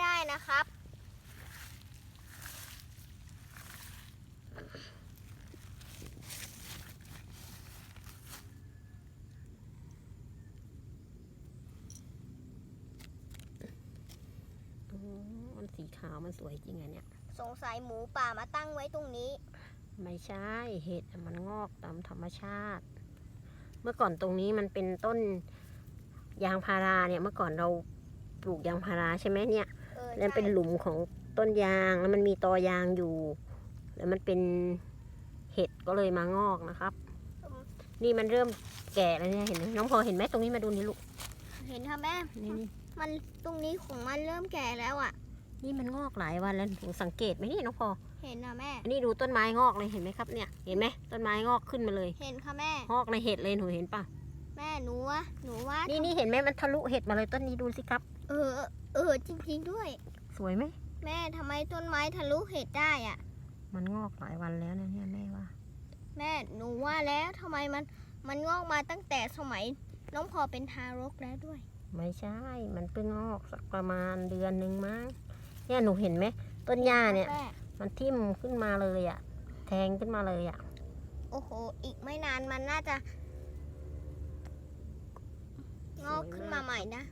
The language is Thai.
ได้นะครับ มันสีขาวมันสวยจริงอะเนี่ย สงสัยหมูป่ามาตั้งไว้ตรงนี้ ไม่ใช่เห็ดมันงอกตามธรรมชาติ เมื่อก่อนตรงนี้มันเป็นต้นยางพาราเนี่ยเมื่อก่อนเราปลูกยางพาราใช่ไหมเนี่ย เออแล้วเป็นใช่หลุมของต้นยางแล้วมันมีตอยางอยู่ แล้วมันเป็นเห็ดก็เลยมางอกนะครับ นี่มันเริ่มแก่แล้วเนี่ยเห็นไหมน้องพอเห็นไหมตรงนี้มาดูนี่ลูกเห็นค่ะแม่นี่นี่มันตรงนี้ของมันเริ่มแก่แล้วอะ นี่มันงอกหลายวันแล้วหนูสังเกตไหมนี่น้องพอเห็นนะแม่อันนี้ดูต้นไม้งอกเลยเห็นไหมครับเนี่ย เห็นไหมต้นไม้งอกขึ้นมาเลย เห็นค่ะแม่ งอกในเห็ดเลยหนูเห็นป่ะ แม่หนูว่าหนูว่านี่นี่เห็นไหมมันทะลุเห็ดมาเลยต้นนี้ดูสิครับ เออ เออจริงๆด้วย สวยไหมแม่ทำไมต้นไม้ทะลุเห็ดได้อะ มันงอกหลายวันแล้วนะเนี่ยแม่ว่า แม่หนูว่าแล้วทำไมมันมันงอกมาตั้งแต่สมัย น้องพอเป็นทารกแล้วด้วย ไม่ใช่ มันเพิ่งงอกสักประมาณเดือนหนึ่งมั้งเนี่ยหนูเห็นไหมต้นหญ้าเนี่ย แม่มันทิ่มขึ้นมาเลยอะแทงขึ้นมาเลยอะโอ้โห อีกไม่นานมันน่าจะ งอ กขึ้นมาใหม่นะ